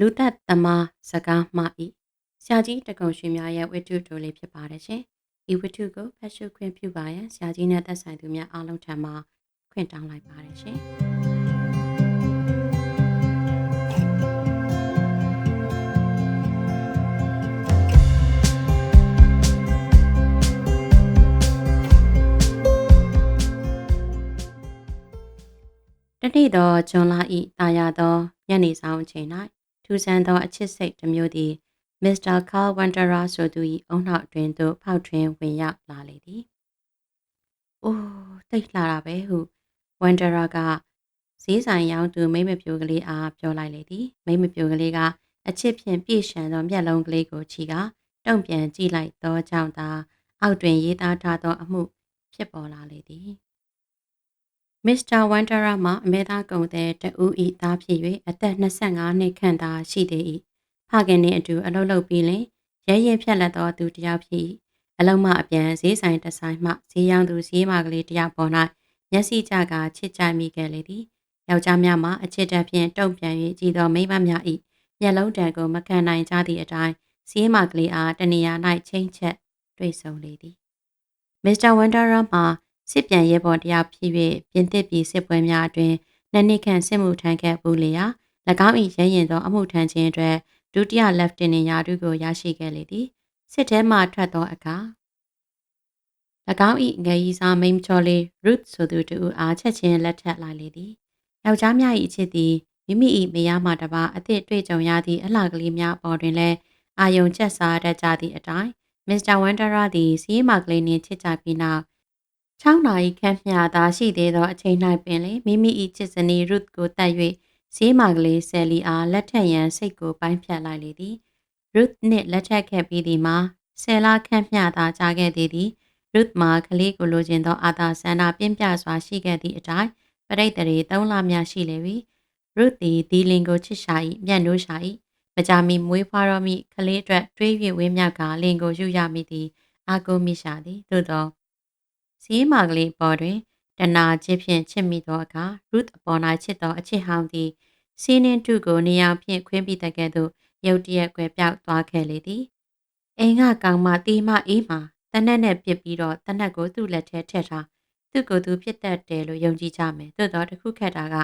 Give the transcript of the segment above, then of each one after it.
လူသက်သမားစကားမှာဤဆရာကြီးတကုံရွှေများရဲ့ဝိတ္ထုတိုလေးဖြစ်ပါတယ်ရှင်။ဤဝိတ္ထုကိုဖတ်ရှုခွင့်ပြုပါရန်ဆရာကြီးနဲ့သက်ဆိုင်သူများအားလုံးထံမှခွင့်တောင်းလိုက်ပါတယ်ရှင်။တနေ့တော့ဂျွန်လာဤတာယာသောညနေဆောင်အချိန်၌ ထူဆန်းသောအချစ်စိတ်တစ်မျိုးသည်မစ္စတာကားဝန်ဒရာဆိုသူ၏အုံနောက်တွင်သို့ဖောက်ထွင်းဝင်ရောက်လာလေသည်။အိုးတိတ်လာတာပဲဟုဝန်ဒရာကဈေးဆိုင်ရောင်းသူမိမပြိုကလေးအားပြောလိုက်လေသည်။မိမပြိုကလေးကအချစ်ဖြင့်ပြည့်ရှံသောမျက်လုံးကလေးကိုချီကတုံ့ပြန်ကြည့်လိုက်သောကြောင့်သာအောက်တွင်ရေးသားထားသောအမှုဖြစ်ပေါ်လာလေသည်။ မစ္စတာဝန်ဒရာမှအမေသားကုံတဲ့တဦးဤသားဖြစ်၍အသက်25နှစ်ခန့်သာရှိသေး၏ဖခင်နှင့်အတူအလုပ်လုပ်ပြီးလင်ရဲရဲဖြတ်လက်သောသူတစ်ယောက်ဖြစ်၏အလုံးမအပြန်ဈေးဆိုင်တဆိုင်မှဈေးရောင်းသူဈေးမကလေးတစ်ယောက်ပေါ်၌မျက်စိကြကချစ်ကြမိခဲ့လေသည်ယောက်ျားများမှအချစ်တက်ဖြင့်တုံ့ပြန်၍ကြည်သောမိန်းမများ၏မျက်လုံးတံကိုမခံနိုင်ကြသည့်အတိုင်းဈေးမကလေးအားတနေရာ၌ချင်းချက်တွေ့ဆုံလေသည်မစ္စတာဝန်ဒါရာမှ စစ်ပြန်ရဲဘော်တယောက်ဖြစ်၍ပြင်သစ်ပြည်စစ်ပွဲများအတွင်နှစ်နှစ်ခန့်စစ်မှုထမ်းခဲ့ပူလျာ၎င်း၏ရရင်သောအမှုထမ်းခြင်းအတွက်ဒုတိယလက်ဖတင်နင်ရာထူးကိုရရှိခဲ့လေသည်စစ်ထဲမှထွက်သောအခါ၎င်း၏ငယ်ကြီးစားမိန်းချော်လေး Ruth ဆိုသူတူအားချက်ချင်းလက်ထပ်လိုက်လေသည်ယောက်ျားများ၏အချစ်သည်မိမိ၏မယားမှတပါအသည့်တွေ့ကြုံရသည့်အလှကလေးများပေါ်တွင်လည်းအာယုံချက်စားတတ်ကြသည့်အတိုင်းမစ္စတာဝန်ဒရာသည်စီးမကလေးနှင့်ချစ်ကြပြီးနောက် 6နာရီခန့်မျှသာရှိသေးသောအချိန်၌ပင်လေမိမိ၏ချစ်စနီ Ruth ကိုတတ်၍ဈေးမာကလေးဆယ်လီအားလက်ထက်ရန်စိတ်ကိုပိုင်းဖြတ်လိုက်လေသည် Ruth နှင့်လက်ထက်ခဲ့ပြီးသည်မှာဆယ်လခန့်မျှသာကြာခဲ့သေးသည် Ruth မှာကလေးကိုလိုချင်သောအာသာဆန္ဒပြင်းပြစွာရှိခဲ့သည့်အတိုင်းပရိတ်တရေ၃လများရှိလေပြီ Ruth သည်ဒီလင်ကိုချစ်ရှာ၏မျက်နှိုးရှာ၏မကြမီမွေးဖွားတော်မူကလေးအတွက်တွေး၍ဝင်းမြောက်ကလင်ကိုယူရမိသည်အာကိုမိရှာသည်သို့သော ဈေးမာကလေးပေါ်တွင်တနာချစ်ဖြင့်ချစ်မိသောအခါ Ruth အပေါ်၌ချစ်သောအချစ်ဟောင်းသည်စီးနှင်းထုကိုနေရာဖြင့်ခွင်းပြီးတကဲ့သို့ရုတ်တရက်ကွယ်ပြောက်သွားခဲ့လေသည်အိမ်ကကောင်မတီမအေးမှတနက်နဲ့ပြစ်ပြီးတော့တနက်ကိုသူ့လက်ထဲထည့်ထားသူ့ကိုယ်သူဖြစ်တတ်တယ်လို့ယုံကြည်ကြမယ်သို့တော့တခုခက်တာက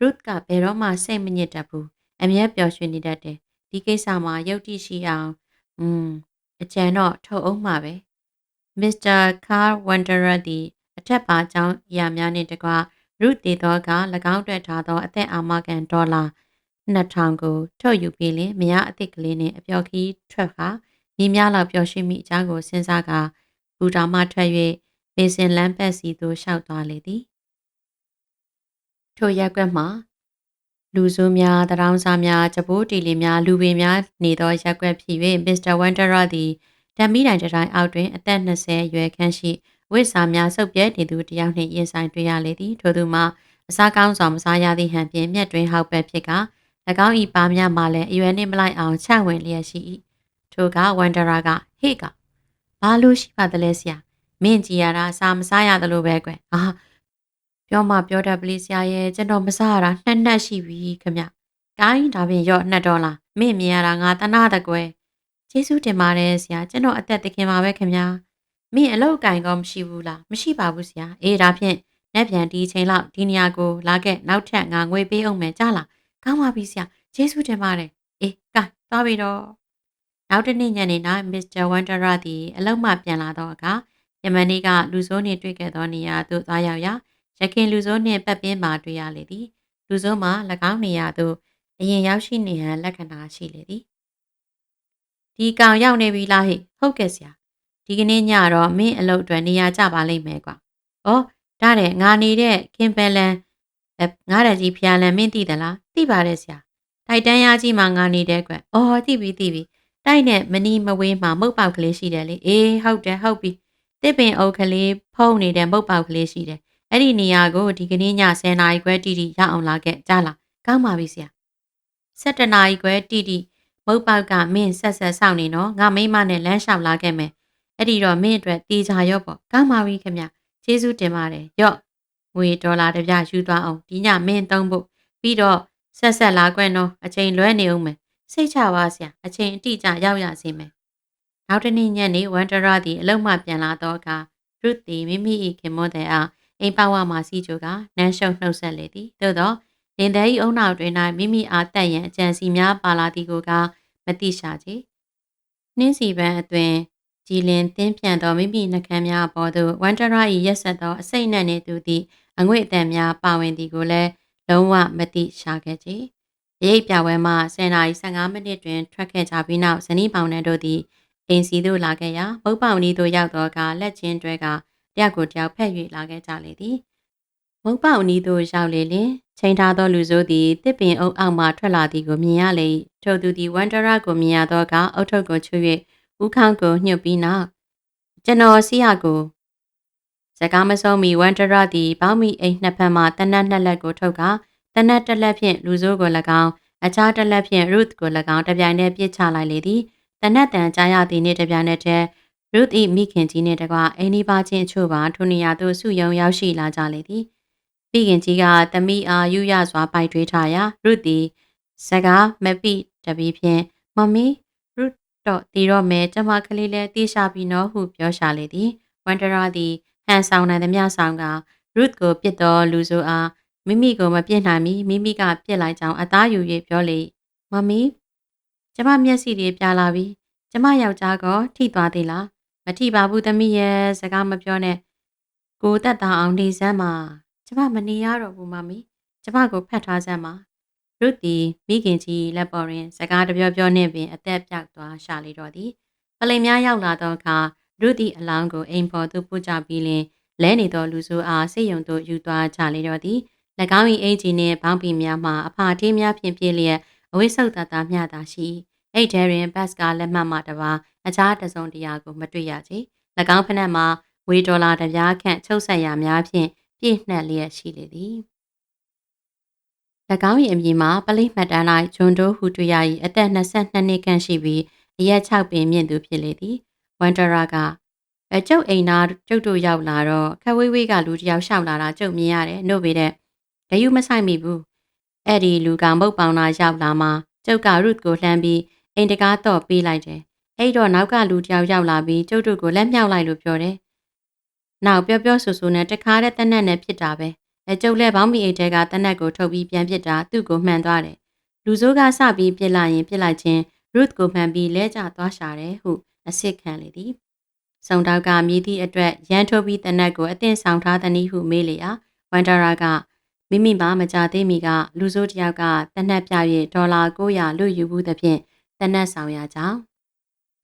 Ruth ကဘယ်တော့မှစိတ်မညစ်တတ်ဘူးအမျက်ပျော်ရွှင်နေတတ်တယ်ဒီကိစ္စမှာယုတ်တိရှိအောင်อืมအကျန်တော့ထုတ်အောင်မှာပဲ Mr. Carl Wanderer သည် အထက်ပါအကြောင်းအရာများနှင့်တကွရုတေသောက၎င်းအတွက်ထားသော အသက်အာမခံဒေါ်လာ2000ကိုထုတ်ယူပြီးလင်မရအသစ်ကလေးနှင့်အပျော်ခီးထွက်ခါမိများလောက်ပျော်ရွှင်မိအကြောင်းကိုစဉ်းစားကာဘူတာမှထွက်၍မေစင်လမ်းပတ်စီသို့လျှောက်သွားလေသည်ထိုရက်ကွက်မှာလူစုများတရောင်းစားများကြပိုးတီလီများလူပေများနေသောရက်ကွက်ဖြစ်၍မစ္စတာဝန်ဒရာသည် ဓမ္မီတိုင်တိုင်းအောက်တွင်အသက်20အရွယ်ခန့်ရှိဝိစာများစုပ်ပြဲနေသူတယောက်နှင့်ရင်ဆိုင်တွေ့ရလေသည်ထို့သူမှာအစားကောင်းစွာမစားရသည့်ဟန်ဖြင့်မျက်တွင်ဟောက်ပဲဖြစ်က၎င်း၏ပါများမှလည်းအရွယ်နှင့်မလိုက်အောင်ချဝင်လျက်ရှိ၏ထိုကဝန်ဒရာကဟေ့ကဘာလို့ရှိပါသလဲဆရာမင်းကြည်ရတာအစာမစားရသလိုပဲကွယ်အာပြောမှပြောတတ်ပလိဆရာရဲ့ကျွန်တော်မစားရတာနှစ်နှစ်ရှိပြီခမ။ကိုင်းဒါဖြင့်ရော့နှစ်ဒေါ်လာမင်းမြင်ရတာငါတနာတကွယ် ကျေးဇူးတင်ပါတယ်ဆရာကျွန်တော်အသက်တခင်ပါပဲခင်ဗျာမင်းအလောက်ကင်ကောမရှိဘူးလားမရှိပါဘူးဆရာအေးဒါဖြင့်လက်ပြန်ဒီချိန်လောက်ဒီနေရာကိုလာခဲ့နောက်ထပ်ငါငွေပေးအောင်မယ်ကြားလားကောင်းပါပြီဆရာကျေးဇူးတင်ပါတယ်အေးကဲသွားပြီတော့နောက်တနေ့ညနေ၌မစ္စတာဝန်ဒရာသည်အလုံးမှပြန်လာတော့အခါယမန်နေ့ကလူစိုးနှင့်တွေ့ခဲ့သောနေရာသို့သွားရောက်ရာရခင်လူစိုးနှင့်ပတ်ပင်းမှာတွေ့ရလေသည်လူစိုးမှာ၎င်းနေရာသို့အရင်ရောက်ရှိနေဟန်လက္ခဏာရှိလေသည် ဒီကောင်ရောက်နေပြီလားဟိဟုတ်ကဲ့ဆရာဒီကနေ့ညတော့မင်းအလုပ်အတွက်နေရာကျပါလိမ့်မယ်ကွာ။ဩဒါတဲ့ငါနေတဲ့ခင်ပယ်လန်ငါးရကြီးဖျားလန်မင်းသိသလားသိပါတယ်ဆရာ။တိုက်တန်းရကြီးမှာငါနေတဲ့ကွ။အော်သိပြီသိပြီ။တိုက်နဲ့မနီမဝေးမှာမုတ်ပေါက်ကလေးရှိတယ်လေ။အေးဟုတ်တယ်ဟုတ်ပြီ။တစ်ပင်အုပ်ကလေးဖုံးနေတဲ့မုတ်ပေါက်ကလေးရှိတယ်။အဲ့ဒီနေရာကိုဒီကနေ့ည10နာရီခွဲတိတိရအောင်လာခဲ့ကြားလား။ကောင်းပါပြီဆရာ။7နာရီခွဲတိတိ မုတ်ပေါက်ကမင်းဆက်ဆက်စောင့်နေနော်ငါမိမနဲ့လမ်းလျှောက်လာခဲ့မယ်အဲ့ဒီတော့မင်းအတွက်တေချာရော့ပေါ့ကောင်းပါပြီခင်ဗျကျေးဇူးတင်ပါတယ်ရော့ငွေဒေါ်လာတစ်ပြယူသွားအောင်ဒီညမင်းသုံးဖို့ပြီးတော့ဆက်ဆက်လာကွက်နော်အချိန်လွဲနေအောင်မယ်စိတ်ချပါဆရာအချိန်အတိအကျရောက်ရစေမယ်နောက်တစ်နေ့ညနေဝန်ဒရာသည်အလုံးမှပြန်လာတော့အခါရုတ်သည်မိမိ၏ခင်မွန်းတဲ့အားအိမ်ပါဝါမှစီချိုကနန်းရှုံနှုတ်ဆက်လေသည်သို့သော လင်သည်အုံနောက်တွင်၌မိမိအားတက်ရန်အကြံစီများပါလာသည်ကိုကမသိရှာချေနှင်းစီပန်းအတွင်ကြည်လင်တင်းပြန်သောမိမိနှကမ်းများအပေါ်သို့ဝန်ဒရာ၏ရက်ဆက်သောအစိတ်နှံ့နေသူသည့်အငွေ့အတန်များပါဝင်သည်ကိုလည်းလုံးဝမသိရှာခဲ့ကြ။ရိပ်ပြပွဲမှ10နာရီ15မိနစ်တွင်ထွက်ခဲ့ကြပြီးနောက်ဇနီးပေါင်နှံတို့သည်အိမ်စီသို့လာခဲ့ရာမုတ်ပေါင်ဤသို့ရောက်သောအခါလက်ချင်းတွဲကတယောက်ကိုတယောက်ဖက်၍လာခဲ့ကြလေသည်။မုတ်ပေါင်ဤသို့ရောက်လေလင် ချိန်ထားသောလူစိုးသည်တစ်ပင်အုပ်အောက်မှထွက်လာသည်ကိုမြင်ရလေ၏ထိုသူသည်ဝန်ဒရာကိုမြင်ရသောအခါအုတ်ထုပ်ကိုချွ၍ဦးခေါင်းကိုညှုတ်ပြီးနောက်ကျွန်တော်စီရကိုစကားမဆုံးမီဝန်ဒရာသည်ဘောင်းမီအိမ်နှစ်ဖက်မှတနတ်နှစ်လက်ကိုထုတ်ကတနတ်တစ်လက်ဖြင့်လူစိုးကို၎င်းအခြားတစ်လက်ဖြင့် Ruth ကို၎င်းတပြိုင်တည်းပြစ်ချလိုက်လေသည်တနတ်တန်ကြားရသည်နှင့်တပြိုင်နက်တည်း Ruth ၏မိခင်ကြီးနှင့်တကွအိမ်ဒီပါချင်းအချို့ပါထိုနေရာသို့စုယုံရောက်ရှိလာကြလေသည် မိခင်ကြီးကသမီးအားယူရစွာပိုက်ထွေးထားရာ Ruth သည်စကားမပိတပီဖြင့်မမီ Ruth တော့တီတော့မဲကျမကလေးလည်းတီးရှာပြီးနော်ဟုပြောရှာလေသည်ဝန်ဒရာသည်ဟန်ဆောင်နိုင်သမျှဆောင်က Ruth ကိုပြစ်တော်လူဆိုအားမိမိကိုမပြစ်နိုင်မီမိမိကပြစ်လိုက်ကြောင်းအသားယူ၍ပြောလေမမီကျမမျက်စိတွေပြလာပြီကျမယောက်ျားကထိသွားသေးလားမထိပါဘူးသမီးရဲ့စကားမပြောနဲ့ကိုတက်တာအောင်နေစမ်းပါ ကျမမနေရတော့ဘူးမမီကျမကိုဖတ်ထားစမ်းပါရုတ်တီမိခင်ကြီးလက်ပေါ်တွင် စကားတပြောပြောနှင့်ပင်အသက်ပြောက်သွားရှာလေတော့သည်ပလိမ်များရောက်လာသောအခါရုတ်တီအလောင်းကိုအိမ်ပေါ်သို့ပို့ကြပြီးလင်လဲနေသောလူဆိုးအားစိတ်ယုံသို့ယူသွားကြလေတော့သည်၎င်း၏အင်ဂျင်နှင့်ဘောင်းပီများမှအဖာထေးများဖြင့်ပြည့်လျက်အဝိဆုတ်တတမျှသာရှိအိတ်ထဲတွင်ဘတ်စကားလက်မှတ်မှတပါအခြားတစုံတရာကိုမတွေ့ရချေ၎င်းဖက်နှက်မှာဝေဒေါ်လာတပြားခန့်ချုပ်ဆက်ရာများဖြင့် ပြည့်နှက်လျက်ရှိလေသည်၎င်း၏အမည်မှာပလိမှတ်တမ်း၌ဂျွန်ဒိုဟူတွေ့ရ၏အသက်22နှစ်ခန့်ရှိပြီးအရက်6ပင်မြင့်သူဖြစ်လေသည်ဝန်ဒရာကအကျုပ်အိမ်သားကျုပ်တို့ရောက်လာတော့ခက်ဝေးဝေးကလူတယောက်ရှောက်လာတာကျုပ်မြင်ရတယ်နှုတ်ပေတဲ့ဂယုမဆိုင်မိဘူးအဲ့ဒီလူကမုတ်ပေါင်လာရောက်လာမှကျုပ်ကရုတ်ကိုလှမ်းပြီးအိမ်တကားတော့ပေးလိုက်တယ်အဲ့တော့နောက်ကလူတယောက်ရောက်လာပြီးကျုပ်တို့ကိုလက်မြောက်လိုက်လို့ပြောတယ် နောက်ပြောပြောဆူဆူနဲ့တခါတည်းတနက်နဲ့ဖြစ်တာပဲအဲကျုပ်လည်းဘောင်းမီအိတ်တဲကတနက်ကိုထုတ်ပြီးပြန်ပစ်တာသူ့ကိုမှန်သွားတယ်လူစိုးကစပြီးပြစ်လိုက်ရင်ပြစ်လိုက်ချင်း Ruth ကိုမှန်ပြီးလဲကျသွားရှာတယ်ဟုအစ်စ်ခံလေသည်စုံတောက်ကမြည်သည့်အတွက်ရန်ထုတ်ပြီးတနက်ကိုအသင့်ဆောင်ထားသည်ဟုမေးလေရာဝန်ဒရာကမိမိမှမကြသေးမီကလူစိုးတယောက်ကတနက်ပြ၍ဒေါ်လာ900လွတ်ယူဘူးသဖြင့်တနက်ဆောင်ရကြောင်း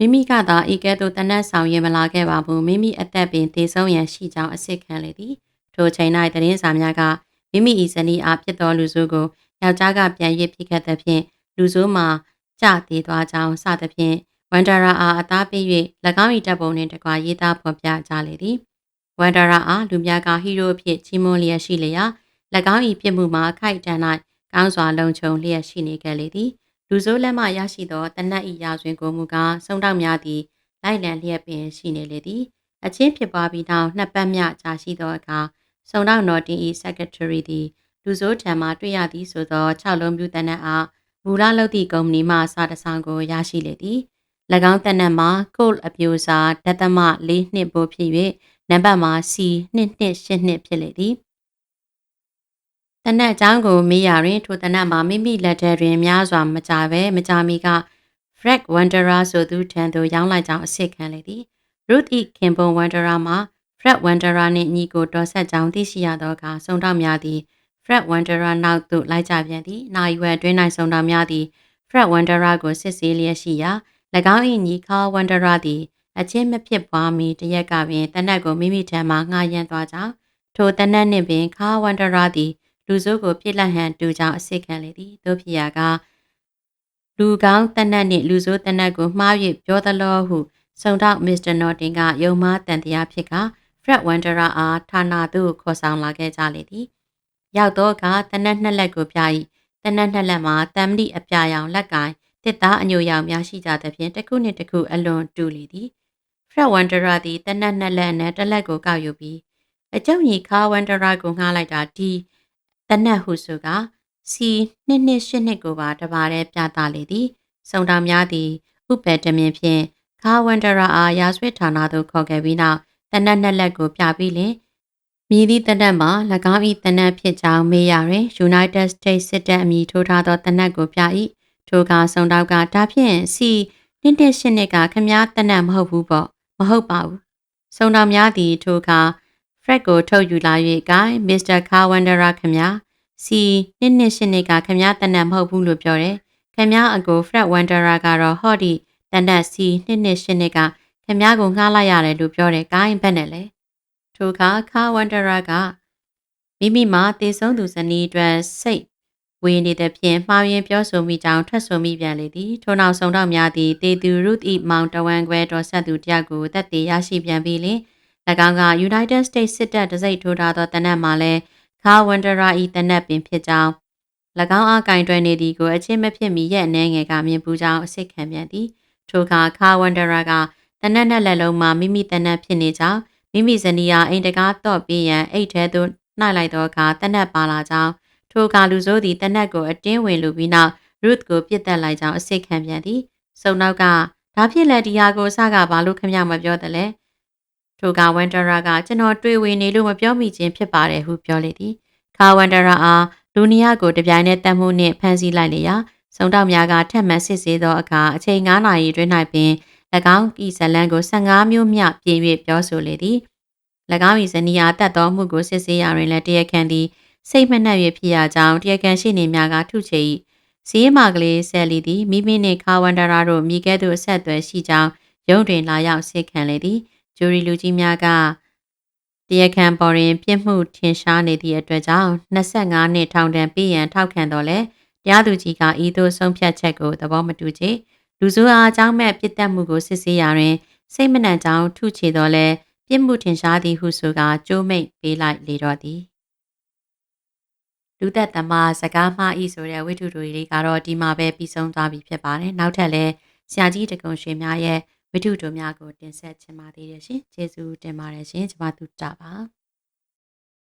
မိမိကသာဤကဲ့သို့တနက်ဆောင်ရင်မလာခဲ့ပါဘူးမိမိအသက်ပင်သေဆုံးရန်ရှိကြောင်းအစ်စ်ခံလေသည်ထိုချိန်၌သတင်းစာများကမိမိ၏ဇနီးအားဖြစ်သောလူဆိုးကိုယောက်ျားကပြန်ရစ်ဖြစ်ခဲ့သဖြင့်လူဆိုးမှာကြသေးသွားကြောင်းစသဖြင့်ဝန်ဒရာအားအသားပေး၍၎င်း၏တပ်ပုံနှင့်တကွာရေးသားဖော်ပြကြလေသည်ဝန်ဒရာအားလူများကဟီးရိုးအဖြစ်ချီးမွမ်းလျက်ရှိလျက်၎င်း၏ပြစ်မှုမှာခိုက်တန်၌ကောင်းစွာလုံခြုံလျက်ရှိနေခဲ့လေသည် လူဆိုးလက်မှရရှိသောတနတ်၏ရာဇဝင်ကိုမူကားစုံတောက်များသည်လိုက်လံလျက်ပင်ရှိနေလေသည်အချင်းဖြစ်ပွားပြီးနောက်နှစ်ပတ်မြကြာရှိသောအခါစုံတော့နော်တင်၏ secretary သည်လူဆိုးထံမှတွေ့ရသည်ဆိုသော6လုံးပြူတနတ်အားဘူရာလုပ်သည့်ကုမ္ပဏီမှစာတဆောင်ကိုရရှိလေသည်၎င်းတနတ်မှာ code အပြိုစာဒသမ၄နှစ်ပိုဖြစ်၍နံပါတ်မှာ C 2282ဖြစ်လေသည် တနတ်အကြောင်းကိုမေးရတွင်ထိုတနတ်မှာမိမိလက်ထဲတွင်များစွာမကြပဲမကြမီက Frank Wanderer ဆိုသူထံသို့ရောင်းလိုက်ကြောင်းအစစ်ခံလေသည် Ruth E. Kimball Wanderer မှာ Fred Wanderer နှင့်ညီကိုတော်ဆက်ကြောင်းသိရှိရသောအခါစုံတောက်များသည် Fred Wanderer နောက်သို့လိုက်ကြပြန်သည်။နိုင်ဝဲအတွင်း၌စုံတောက်များသည် Fred Wanderer ကိုစစ်ဆေးလျက်ရှိရာ၎င်း၏ညီ Carl Wanderer သည်အချင်းမဖြစ်ပွားမီတရက်ကပင်တနက်ကိုမိမိထံမှငှားရမ်းသွားကြောင်းထိုတနက်နှင့်ပင် Carl Wanderer သည် လူစိုးကိုပြစ်လက်ဟန်တူကြောင်းအစစ်ခံလေသည်။တို့ဖြစ်ရာကလူကောင်းတနက်နှင့်လူစိုးတနက်ကိုမှား၍ပြောသလိုဟုစုံတော့မစ္စတာနော်တင်ကယုံမားတန်တရားဖြစ်က Fred Wanderer အားဌာနသို့ခေါ်ဆောင်လာခဲ့ကြလေသည်ရောက်တော့ကတနက်နှစ်လက်ကိုပြ၏တနက်နှစ်လက်မှာတမ်မတိအပြာရောင်လက်ကင်တစ်သားအညိုရောင်များရှိကြသဖြင့်တစ်ခုနှင့်တစ်ခုအလွန်တူလေသည် Fred Wanderer သည်တနက်နှစ်လက်နဲ့တစ်လက်ကိုကောက်ယူပြီးအကျုံကြီးခါ Wanderer ကိုငှားလိုက်တာဒီ တနက်ဟုဆိုကစီနှစ်နှစ်ရှစ်နှစ်ကိုပါတပါးတည်းပြသလေသည်စုံတော်များသည်ဥပ္ပတမင်ဖြင့်ခါဝန်ဒရာအားရာဇဝတ်ဌာနသို့ခေါ်ခဲ့ပြီးနောက်တနက်နှစ်လက်ကိုပြပြီးလင်မြည်သည့်တနက်မှာ၎င်း၏တနက်ဖြစ်ကြောင်းမေးရတွင် United States စစ်တပ်အမည်ထိုးထားသောတနက်ကိုပြ၏ထိုကစုံတော့ကဒါဖြင့်စီနှစ်တစ်ရှစ်နှစ်ကခမားတနက်မဟုတ်ဘူးပေါ့မဟုတ်ပါဘူးစုံတော်များသည်ထိုက Fred ကိုထုတ်ယူလာ၍ဂိုင်း Mr. Carwandera ခမားစီနှစ်နှစ်ရှစ်နှစ်ကခမားတနက်မဟုတ်ဘူးလို့ပြောတယ်ခမားအကို Fred Wanderer ကတော့ဟော့ဒီတနက်စီနှစ်နှစ်ရှစ်နှစ်ကခမားကိုငှားလိုက်ရတယ်လို့ပြောတယ်ဂိုင်းဘက်နဲ့လေထိုက Carwandera ကမိမိမှာတည်ဆုံးသူဇနီးအတွက်စိတ်ဝေနေတဲ့ဖြင့်မှားယွင်းပြောဆိုမိကြောင်းထွက်ဆိုမိပြန်လေသည်ထို့နောက်ဆုံးတော့များသည်တေသူ Ruth E. မောင်တဝန်ခွဲတော်ဆက်သူတယောက်ကိုတက်တည်ရရှိပြန်ပြီလင်၎ င်းက United States စစ်တပ်တစိုက်ထိုးထားသောတနက်မှာလဲခါဝန်ဒရာဤတနက်ပင်ဖြစ်ကြောင်း၎င်းအားကင်တွယ်နေသည်ကိုအချင်းမဖြစ်မီရဲ့အနေငယ်ကမြင်ပူကြောင်းအစိတ်ခံပြန်သည်ထိုအခါခါဝန်ဒရာကတနက်နဲ့လက်လုံးမှာမိမိတနက်ဖြစ်နေကြောင်းမိမိဇနီးယာအိမ်တကားတော့ပြီးရန်အိတ်ထဲသို့နှိုက်လိုက်သောအခါတနက်ပါလာကြောင်းထိုကလူဆိုးသည်တနက်ကိုအတင်းဝင်လူပြီးနောက် Ruth ကိုပြစ်တက်လိုက်ကြောင်းအစိတ်ခံပြန်သည်စုံနောက်ကဒါဖြစ်လက်ဒီဟာကိုအစကဘာလို့ခမရမပြောတယ်လဲ ထိုကဝန်ဒရာကကျွန်တော်တွေ့ဝင်နေလို့မပြောမိခြင်းဖြစ်ပါတယ်ဟုပြောလေသည်ခါဝန်ဒရာအားလူနီယာကိုတပြိုင်နက်တက်မှုနှင့်ဖမ်းဆီးလိုက်လေရာစုံတောက်များကထက်မှန်စစ်ဆေးသောအခါအချိန်9နာရီတွင်၌ပင်၎င်းဤဇလန်ကို15မျိုးမျှပြင်၍ပြောဆိုလေသည်၎င်း၏ဇနီးအားတတ်သောမှုကိုစစ်ဆေးရာတွင်လည်းတရခန်သည်စိတ်မနှက်၍ဖြစ်ရကြောင်းတရားခံရှိနေများကထုချေ၏စည်းမာကလေးဆယ်လီသည်မိမိနှင့်ခါဝန်ဒရာတို့မိကဲ့သို့အဆက်အသွယ်ရှိကြောင်းရုံးတွင်လာရောက်စစ်ခံလေသည် ဂျူရီလူကြီးများကတရားခံပေါ်တွင် ပြစ်မှုထင်ရှားနေသည့်အတွက်ကြောင့်25နှစ်ထောင်ဒဏ်ပေးရန်ထောက်ခံတော်လဲတရားသူကြီးကဤသို့ဆုံးဖြတ်ချက်ကိုသဘောမတူချေလူစုအားအကြောင်းမဲ့ပြစ်တက်မှုကိုစစ်ဆေးရာတွင် စိတ်မနှံကြောင်းထုချေတော်လဲပြစ်မှုထင်ရှားသည်ဟုဆိုကာကြိုးမိတ်ပေးလိုက်လေတော့သည်လူသက်သမားစကားမှားဤဆိုတဲ့ဝိထုတူလေးကတော့ဒီမှာပဲပြီးဆုံးသွားပြီဖြစ်ပါတယ်နောက်ထပ်လည်းဆရာကြီးတကုံရွှေများရဲ့ ဝိထုတူများကိုတင်ဆက်ချင်ပါသေးတယ်ရှင်ကျေးဇူးတင်ပါတယ်ရှင်ကျွန်မတို့တာပါ